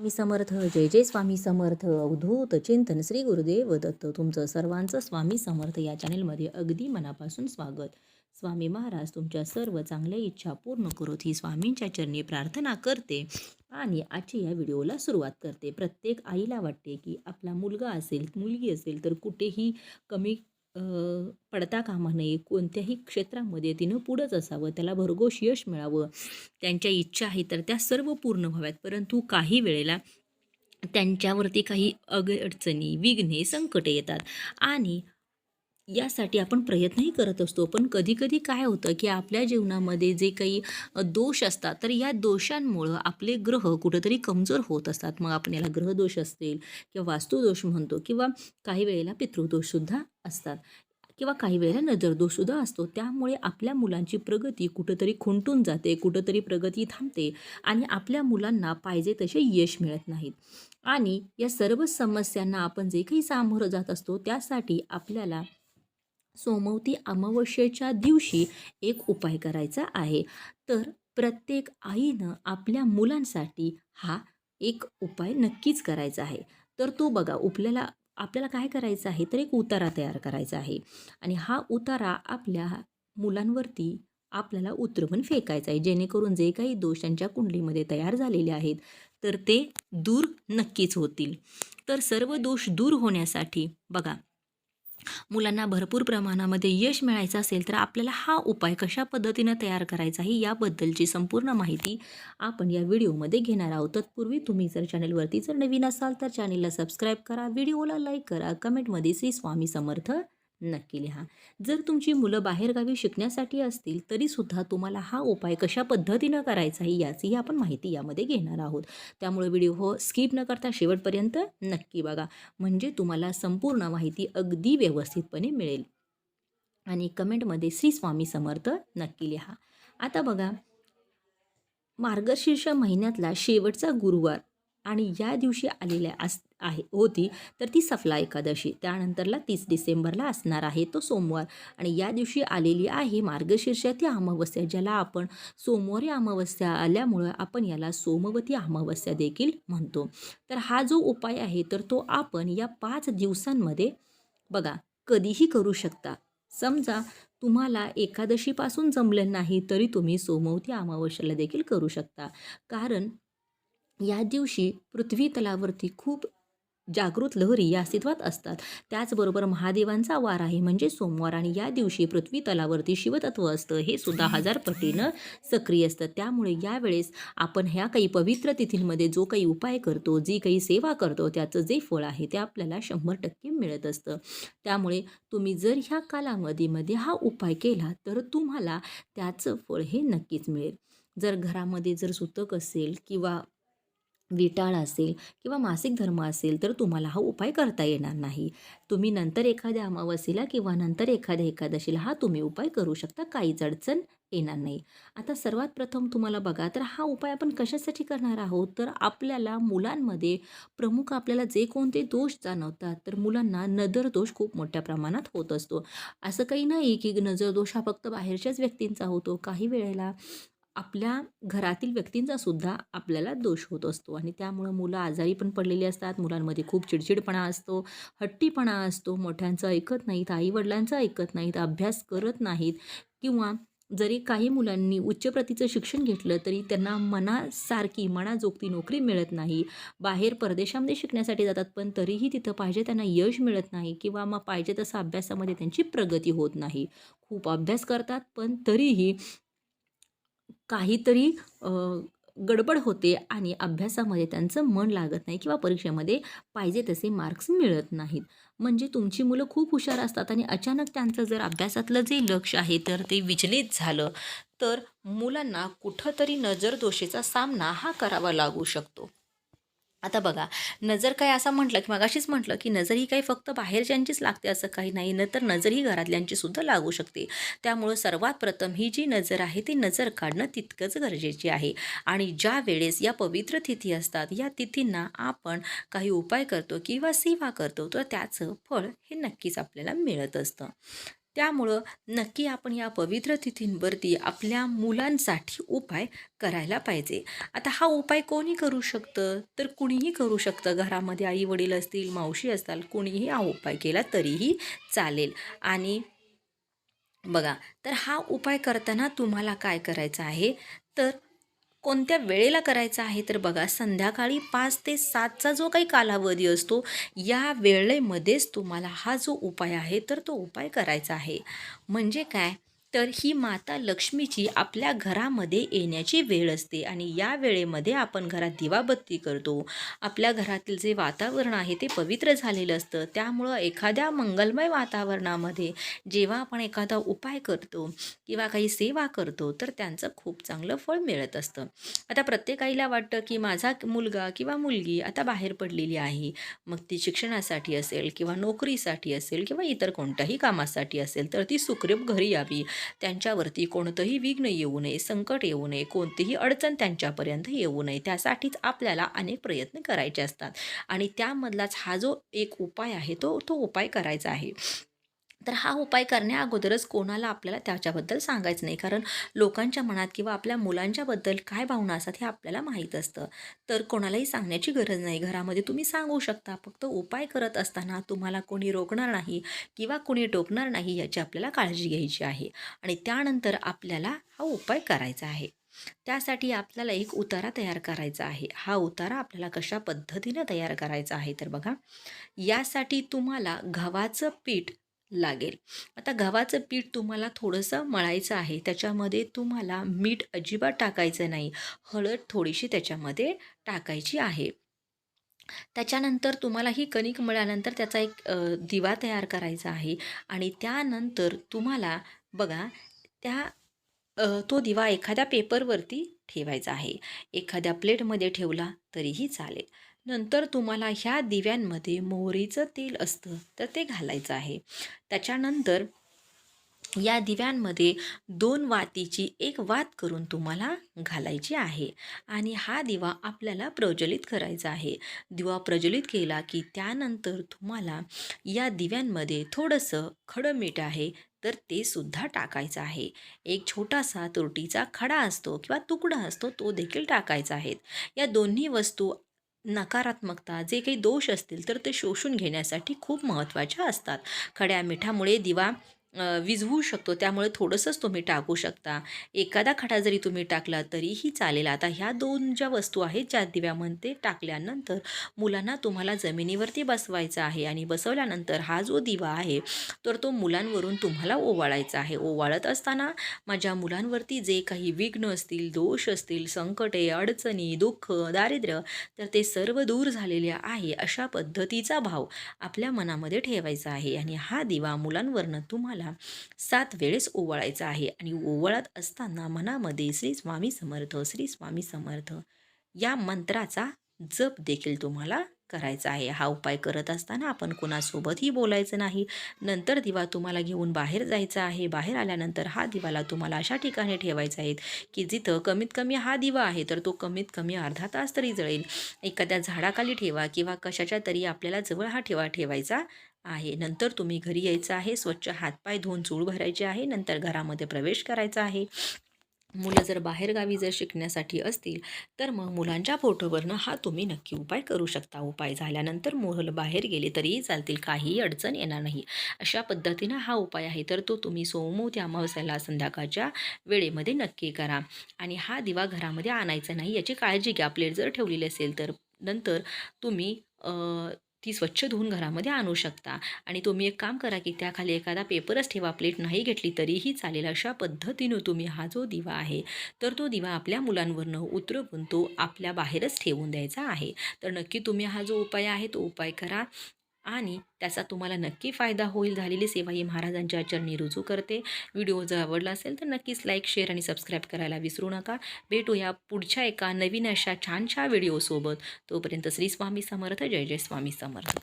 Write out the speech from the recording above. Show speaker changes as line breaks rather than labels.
स्वामी समर्थ जय जय स्वामी समर्थ अवधूत चिंतन श्री गुरुदेव दत्त. तुमचं सर्वांचं स्वामी समर्थ या चॅनेलमध्ये अगदी मनापासून स्वागत. स्वामी महाराज तुमच्या सर्व चांगल्या इच्छा पूर्ण करोत. ही स्वामींच्या चरणी प्रार्थना करते आणि आजच्या या व्हिडिओला सुरुवात करते. प्रत्येक आईला वाटते की आपला मुलगा असेल मुलगी असेल तर कुठेही कमी पडता कामा नये. कोणत्याही क्षेत्रामध्ये तिनं पुढंच असावं. त्याला भरघोष यश मिळावं. त्यांच्या इच्छा आहे तर त्या सर्व पूर्ण व्हाव्यात. परंतु काही वेळेला त्यांच्यावरती काही अडचणी विघ्ने संकटे येतात. आणि यासाठी आपण प्रयत्नही करत असतो. पण कधीकधी काय होतं की आपल्या जीवनामध्ये जे काही दोष असतात तर या दोषांमुळं आपले ग्रह कुठंतरी कमजोर होत असतात. मग आपण याला ग्रहदोष असतील किंवा वास्तुदोष म्हणतो किंवा काही वेळेला पितृदोषसुद्धा असतात किंवा काही वेळेला नजरदोषसुद्धा असतो. त्यामुळे आपल्या मुलांची प्रगती कुठंतरी खुंटून जाते कुठंतरी प्रगती थांबते आणि आपल्या मुलांना पाहिजे तसे यश मिळत नाहीत. आणि या सर्व समस्यांना आपण जे काही सामोरं जात असतो त्यासाठी आपल्याला सोमवती अमावस्येच्या दिवशी एक उपाय करायचा आहे. तर प्रत्येक आईनं आपल्या मुलांसाठी हा एक उपाय नक्कीच करायचा आहे. तर तो बघा आपल्याला आपल्याला काय करायचं आहे? तर एक उतारा तयार करायचा आहे. आणि हा उतारा आपल्या मुलांवरती आपल्याला उतरवून फेकायचा आहे. जेणेकरून जे काही दोष त्यांच्या कुंडलीमध्ये तयार झालेले आहेत तर ते दूर नक्कीच होतील. तर सर्व दोष दूर होण्यासाठी बघा मुलांना भरपूर प्रमाणामध्ये यश मिळायचं असेल तर आपल्याला हा उपाय कशा पद्धतीनं तयार करायचा आहे याबद्दलची संपूर्ण माहिती आपण या व्हिडिओमध्ये घेणार आहोत. तत्पूर्वी तुम्ही जर चॅनलवरती जर नवीन असाल तर चॅनलला सबस्क्राईब करा व्हिडिओला लाईक करा कमेंटमध्ये श्री स्वामी समर्थ नक्की लिहा. जर तुमची मुलं बाहेरगावी शिकण्यासाठी असतील तरीसुद्धा तुम्हाला हा उपाय कशा पद्धतीनं करायचा आहे याचीही आपण माहिती यामध्ये घेणार आहोत. त्यामुळे व्हिडिओ हो स्किप न करता शेवटपर्यंत नक्की बघा. म्हणजे तुम्हाला संपूर्ण माहिती अगदी व्यवस्थितपणे मिळेल. आणि कमेंटमध्ये श्री स्वामी समर्थ नक्की लिहा. आता बघा. मार्गशीर्ष महिन्यातला शेवटचा गुरुवार. आणि या दिवशी आलेल्या अस आहे होती तर ती सफला एकादशी. त्यानंतरला तीस डिसेंबरला असणार आहे तो सोमवार. आणि या दिवशी आलेली आहे मार्गशीर्षाती अमावस्या ज्याला आपण सोमवारी अमावस्या आल्यामुळं आपण याला सोमवती अमावस्या देखील म्हणतो. तर हा जो उपाय आहे तर तो आपण या पाच दिवसांमध्ये बघा कधीही करू शकता. समजा तुम्हाला एकादशीपासून जमलं नाही तरी तुम्ही सोमवती अमावस्याला देखील करू शकता. कारण या दिवशी पृथ्वी तलावरती खूप जागृत लहरी या अस्तित्वात असतात. त्याचबरोबर महादेवांचा वार आहे म्हणजे सोमवार आणि या दिवशी पृथ्वी तलावरती शिवतत्व असतं हे सुद्धा हजार पटीनं सक्रिय असतं. त्यामुळे यावेळेस आपण ह्या काही पवित्र तिथींमध्ये जो काही उपाय करतो जी काही सेवा करतो त्याचं जे फळ आहे ते आपल्याला शंभर टक्के मिळत असतं. त्यामुळे तुम्ही जर ह्या कालावधीमध्ये हा उपाय केला तर तुम्हाला त्याचं फळ हे नक्कीच मिळेल. जर घरामध्ये जर सुतक असेल किंवा विटाळ असेल किंवा मासिक धर्म असेल तर तुम्हाला हा उपाय करता येणार नाही. तुम्ही नंतर एखाद्या अमावस्येला किंवा नंतर एखाद्या एकादशीला हा तुम्ही उपाय करू शकता काहीच अडचण येणार नाही. आता सर्वात प्रथम तुम्हाला बघा तर हा उपाय आपण कशासाठी करणार आहोत? तर आपल्याला मुलांमध्ये प्रमुख आपल्याला जे कोणते दोष जाणवतात तर मुलांना नजर दोष खूप मोठ्या प्रमाणात होत असतो. असं काही नाही की नजर दोष हा फक्त बाहेरच्याच व्यक्तींचा होतो. काही वेळेला आपल्या घरातील व्यक्तींचा सुद्धा आपल्याला दोष होत असतो आणि त्यामुळं मुलं आजारी पण पडलेली असतात. मुलांमध्ये खूप चिडचिडपणा असतो हट्टीपणा असतो. मोठ्यांचं ऐकत नाहीत आईवडिलांचं ऐकत नाहीत अभ्यास करत नाहीत किंवा जरी काही मुलांनी उच्च प्रतीचं शिक्षण घेतलं तरी त्यांना मनासारखी मनाजोगती नोकरी मिळत नाही. बाहेर परदेशामध्ये शिकण्यासाठी जातात पण तरीही तिथं पाहिजे त्यांना यश मिळत नाही किंवा मग पाहिजे तसं अभ्यासामध्ये त्यांची प्रगती होत नाही. खूप अभ्यास करतात पण तरीही काहीतरी गडबड होते आणि अभ्यासामध्ये त्यांचं मन लागत नाही किंवा परीक्षेमध्ये पाहिजे तसे मार्क्स मिळत नाहीत. म्हणजे तुमची मुलं खूप हुशार असतात आणि अचानक त्यांचं जर अभ्यासातलं जे लक्ष आहे तर ते विचलित झालं तर मुलांना कुठंतरी नजरदोषीचा सामना हा करावा लागू शकतो. आता बघा नजर काय असं म्हटलं की मगाशीच म्हटलं की नजर ही काही फक्त बाहेरच्यांचीच लागते असं काही नाही न तर नजर ही घरातल्यांची सुद्धा लागू शकते. त्यामुळं सर्वात प्रथम ही जी नजर आहे ती नजर काढणं तितकंच गरजेची आहे. आणि ज्या वेळेस या पवित्र तिथी असतात या तिथींना आपण काही उपाय करतो किंवा सेवा करतो तर त्याचं फळ हे नक्कीच आपल्याला मिळत असतं. त्यामुळं नक्की आपण या पवित्र तिथींवरती आपल्या मुलांसाठी उपाय करायला पाहिजे. आता हा उपाय कोणी करू शकतं? तर कुणीही करू शकतं. घरामध्ये आई वडील असतील मावशी असतील कुणीही हा उपाय केला तरीही चालेल. आणि बघा तर हा उपाय करताना तुम्हाला काय करायचं आहे? तर कोणत्या वेळेला करायचा आहे? तर बघा संध्याकाळी पाच ते सातचा जो काही कालावधी असतो या वेळेमध्येच तुम्हाला हा जो उपाय आहे तर तो उपाय करायचा आहे. म्हणजे काय? तर ही माता लक्ष्मीची आपल्या घरामध्ये येण्याची वेळ असते आणि या वेळेमध्ये आपण घरात दिवाबत्ती करतो. आपल्या घरातील जे वातावरण आहे ते पवित्र झालेलं असतं. त्यामुळं एखाद्या मंगलमय वातावरणामध्ये जेव्हा आपण एखादा उपाय करतो किंवा काही सेवा करतो तर त्यांचं खूप चांगलं फळ मिळत असतं. आता प्रत्येक आईला वाटतं की माझा मुलगा किंवा मुलगी आता बाहेर पडलेली आहे. मग ती शिक्षणासाठी असेल किंवा नोकरीसाठी असेल किंवा इतर कोणत्याही कामासाठी असेल तर ती सुखरूप घरी यावी. त्यांच्यावरती कोणतंही विघ्न येऊ नये संकट येऊ नये कोणतीही अडचण त्यांच्यापर्यंत येऊ नये. त्यासाठीच आपल्याला अनेक प्रयत्न करायचे असतात. आणि त्यामधलाच हा जो एक उपाय आहे तो तो उपाय करायचा आहे. तर हा उपाय करण्या अगोदरच कोणाला आपल्याला त्याच्याबद्दल सांगायचं नाही. कारण लोकांच्या मनात किंवा आपल्या मुलांच्याबद्दल काय भावना असतात हे आपल्याला माहीत असतं. तर कोणालाही सांगण्याची गरज नाही. घरामध्ये तुम्ही सांगू शकता. फक्त उपाय करत असताना तुम्हाला कोणी रोखणार नाही किंवा कोणी टोकणार नाही याची आपल्याला काळजी घ्यायची आहे. आणि त्यानंतर आपल्याला हा उपाय करायचा आहे. त्यासाठी आपल्याला एक उतारा तयार करायचा आहे. हा उतारा आपल्याला कशा पद्धतीनं तयार करायचा आहे तर बघा यासाठी तुम्हाला गव्हाचं पीठ लागेल. आता गव्हाचं पीठ तुम्हाला थोडंसं मळायचं आहे त्याच्यामध्ये तुम्हाला मीठ अजिबात टाकायचं नाही. हळद थोडीशी त्याच्यामध्ये टाकायची आहे. त्याच्यानंतर तुम्हाला ही कणिक मळल्यानंतर त्याचा एक दिवा तयार करायचा आहे आणि त्यानंतर तुम्हाला बघा त्या तो दिवा एखाद्या पेपरवरती ठेवायचा आहे. एखाद्या प्लेटमध्ये ठेवला तरीही चालेल. नंतर तुम्हाला ह्या दिव्यांमध्ये मोहरीचं तेल असतं तर ते घालायचं आहे. त्याच्यानंतर या दिव्यांमध्ये दोन वातीची एक वात करून तुम्हाला घालायची आहे. आणि हा दिवा आपल्याला प्रज्वलित करायचा आहे. दिवा प्रज्वलित केला की त्यानंतर तुम्हाला या दिव्यांमध्ये थोडंसं खडं मीठ आहे तर ते सुद्धा टाकायचं आहे. एक छोटासा तुरटीचा खडा असतो किंवा तुकडा असतो तो देखील टाकायचा आहे. या दोन्ही वस्तू नकारात्मकता जे काही दोष असतील तर ते शोषून घेण्यासाठी खूप महत्त्वाच्या असतात. खड्या मिठामुळे दिवा विझवू शकतो. त्यामुळे थोडंसंच तुम्ही टाकू शकता. एखादा खडा जरी तुम्ही टाकला तरीही चालेल. आता ह्या दोन ज्या वस्तू आहेत ज्या दिव्यामध्ये टाकल्यानंतर मुलांना तुम्हाला जमिनीवरती बसवायचा आहे आणि बसवल्यानंतर हा जो दिवा आहे तर तो मुलांवरून तुम्हाला ओवाळायचा आहे. ओवाळत असताना माझ्या मुलांवरती जे काही विघ्न असतील दोष असतील संकटे अडचणी दुःख दारिद्र्य तर ते सर्व दूर झालेले आहे अशा पद्धतीचा भाव आपल्या मनामध्ये ठेवायचा आहे. आणि हा दिवा मुलांवरनं तुम्हाला सात वेळेस ओवाळायचं आहे. आणि ओवाळत असताना मनामध्ये श्री स्वामी समर्थ श्री स्वामी समर्थ या मंत्राचा जप देखील तुम्हाला करायचा आहे. हा उपाय करत असताना आपण कोणासोबतही बोलायचं नाही. नंतर दिवा तुम्हाला घेऊन बाहेर जायचा आहे. बाहेर आल्यानंतर हा दिवाला तुम्हाला अशा ठिकाणी ठेवायचा आहे की जिथं कमीत कमी हा दिवा आहे तर तो कमीत कमी अर्धा तास तरी जळेल. एखाद्या झाडाखाली ठेवा किंवा कशाच्या तरी आपल्याला जवळ हा ठेवा ठेवायचा आहे. नंतर तुम्ही घरी यायचं आहे. स्वच्छ हातपाय धुवून चूळ भरायची आहे. नंतर घरामध्ये प्रवेश करायचा आहे. मुलं जर बाहेरगावी जर शिकण्यासाठी असतील तर मग मुलांच्या फोटोवरनं हा तुम्ही नक्की उपाय करू शकता. उपाय झाल्यानंतर मुलं बाहेर गेले तरीही चालतील. काहीही अडचण येणार नाही. अशा पद्धतीनं हा उपाय आहे. तर तो तुम्ही सोमवती अमावस्याला संध्याकाळच्या वेळेमध्ये नक्की करा. आणि हा दिवा घरामध्ये आणायचा नाही याची काळजी घ्या. प्लेट जर ठेवलेली असेल तर नंतर तुम्ही ती स्वच्छ धुवून घरामध्ये आणू शकता. आणि तुम्ही एक काम करा की त्याखाली एखादा पेपरच ठेवा प्लेट नाही घेतली तरीही चालेल. अशा पद्धतीनं तुम्ही हा जो दिवा आहे तर तो दिवा आपल्या मुलांवरनं उतरवून तो आपल्या बाहेरच ठेवून द्यायचा आहे. तर नक्की तुम्ही हा जो उपाय आहे तो उपाय करा. आणि त्याचा तुम्हाला नक्की फायदा होईल. झालेली सेवा ही महाराजांच्या चरणी रुजू करते. व्हिडिओ जर आवडला असेल तर नक्कीच लाईक शेअर आणि सबस्क्राईब करायला विसरू नका. भेटूया पुढच्या एका नवीन अशा छानशा व्हिडिओसोबत. तोपर्यंत श्री स्वामी समर्थ. जय जय स्वामी समर्थ.